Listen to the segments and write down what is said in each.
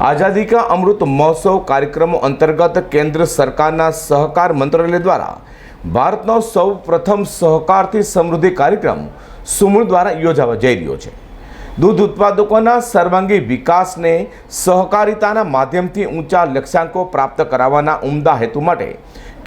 આઝાદી કા અમૃત મહોત્સવ કાર્યક્રમો અંતર્ગત કેન્દ્ર સરકારના સહકાર મંત્રાલય દ્વારા ભારતનો સૌ પ્રથમ સહકારથી સમૃદ્ધિ કાર્યક્રમ સુમૂળ દ્વારા યોજાવા જઈ રહ્યો છે. દૂધ ઉત્પાદકોના સર્વાંગી વિકાસને સહકારિતાના માધ્યમથી ઊંચા લક્ષ્યાંકો પ્રાપ્ત કરાવવાના ઉમદા હેતુ માટે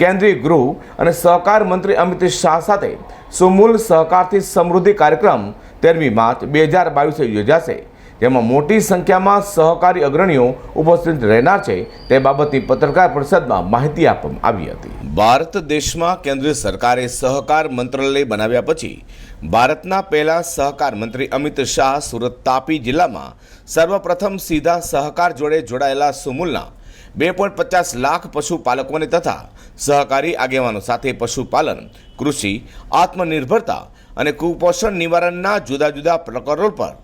કેન્દ્રીય ગૃહ અને સહકાર મંત્રી અમિત શાહ સાથે સુમૂલ સહકારથી સમૃદ્ધિ કાર્યક્રમ તેરમી માર્ચ બે હજાર બાવીસે યોજાશે. જેમાં મોટી સંખ્યામાં સહકારી અગ્રણીઓ ઉપસ્થિત રહેનાર છે, તે બાબતની પત્રકાર પરિષદમાં માહિતી આપવામાં આવી હતી. ભારત દેશમાં કેન્દ્રીય સરકારે સહકાર મંત્રાલય બનાવ્યા પછી, ભારતના પહેલા સહકાર મંત્રી અમિત શાહ સુરત તાપી જિલ્લામાં સર્વપ્રથમ સીધા સહકાર જોડે જોડાયેલા સુમૂલના બે પોઈન્ટ પચાસ લાખ પશુપાલકોને તથા સહકારી આગેવાનો સાથે પશુપાલન, કૃષિ, આત્મનિર્ભરતા અને કુપોષણ નિવારણના જુદા જુદા પ્રકરણો પર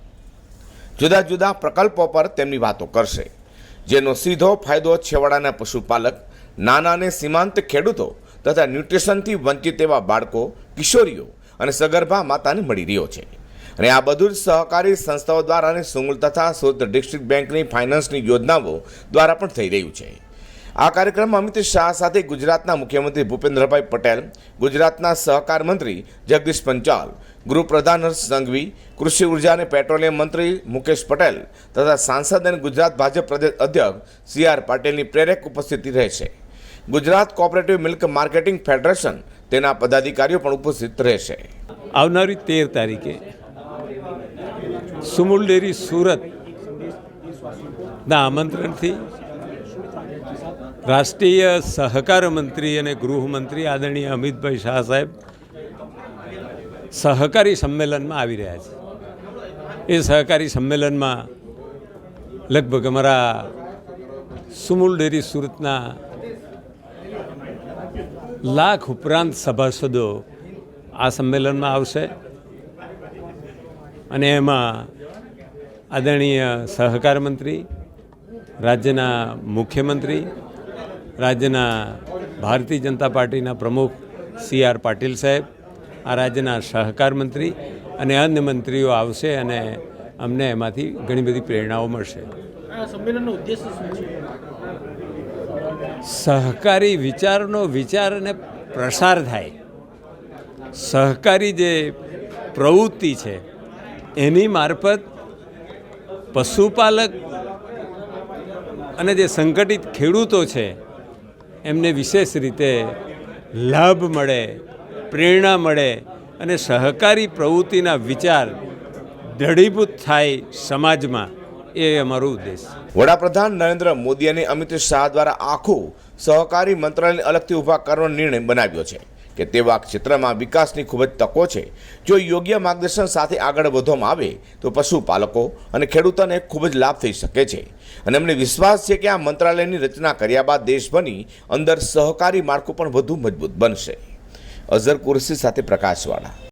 જુદા જુદા પ્રકલ્પો પર તેમની વાતો કરશે. જેનો સીધો ફાયદો છેવાડાના પશુપાલક નાના અને સીમાંત ખેડૂતો તથા ન્યુટ્રિશનથી વંચિત એવા બાળકો, કિશોરીઓ અને સગર્ભા માતાને મળી રહ્યો છે. અને આ બધું જ સહકારી સંસ્થાઓ દ્વારા અને સુમૂલ તથા સુરત ડિસ્ટ્રિક્ટ બેંકની ફાઇનાન્સની યોજનાઓ દ્વારા પણ થઈ રહ્યું છે. આ કાર્યક્રમમાં અમિત શાહ સાથે ગુજરાતના મુખ્યમંત્રી ભૂપેન્દ્રભાઈ પટેલ, ગુજરાતના સહકાર મંત્રી જગદીશ પંચાલ ગૃહપ્રધાન હર્ષ સંઘવી, કૃષિ ઊર્જા અને પેટ્રોલિયમ મંત્રી મુકેશ પટેલ તથા સાંસદ અને ગુજરાત ભાજપ પ્રદેશ અધ્યક્ષ સી આર પાટીલની પ્રેરક ઉપસ્થિતિ રહેશે. Gujarat cooperative milk marketing federation તેના પદાધિકારીઓ પણ ઉપસ્થિત રહેશે. આવનારી તેર તારીખે સુમુલ ડેરી સુરત ના આમંત્રણથી રાષ્ટ્રીય સહકાર મંત્રી અને ગૃહમંત્રી આદરણીય અમિતભાઈ શાહ સાહેબ સહકારી સંમેલનમાં આવી રહ્યા છે. એ સહકારી સંમેલનમાં લગભગ અમારા સુમુલ ડેરી સુરતના લાખ ઉપરાંત સભાસદો આ સંમેલનમાં આવશે અને એમાં આદરણીય સહકાર મંત્રી, રાજ્યના મુખ્યમંત્રી રાજ્યના ભારતીય જનતા પાર્ટીના પ્રમુખ સી આર પાટીલ સાહેબ આ રાજ્યના સહકાર મંત્રી અને અન્ય મંત્રીઓ આવશે અને અમને એમાંથી ઘણી બધી પ્રેરણાઓ મળશે. સહકારી વિચારનો વિચાર અને પ્રસાર થાય. સહકારી જે પ્રવૃત્તિ છે એની મારફત પશુપાલક અને જે સંગઠિત ખેડૂતો છે એમને વિશેષ રીતે લાભ મળે, પ્રેરણા મળે અને સહકારી પ્રવૃત્તિના વિચાર દઢીભૂત થાય સમાજમાં, એ અમારો ઉદ્દેશ વડાપ્રધાન નરેન્દ્ર મોદી અને અમિત શાહ દ્વારા આખું સહકારી મંત્રાલયને અલગથી ઊભા કરવાનો નિર્ણય બનાવ્યો છે. કે તેવા ક્ષેત્રમાં વિકાસની ખૂબ જ તકો છે. જો યોગ્ય માર્ગદર્શન સાથે આગળ વધવામાં આવે, તો પશુપાલકો અને ખેડૂતોને ખૂબ જ લાભ થઈ શકે છે. અને અમને વિશ્વાસ છે કે આ મંત્રાલયની રચના કર્યા બાદ દેશભરની અંદર સહકારી માળખું પણ વધુ મજબૂત બનશે. અઝર કુરશી સાથે પ્રકાશવાળા.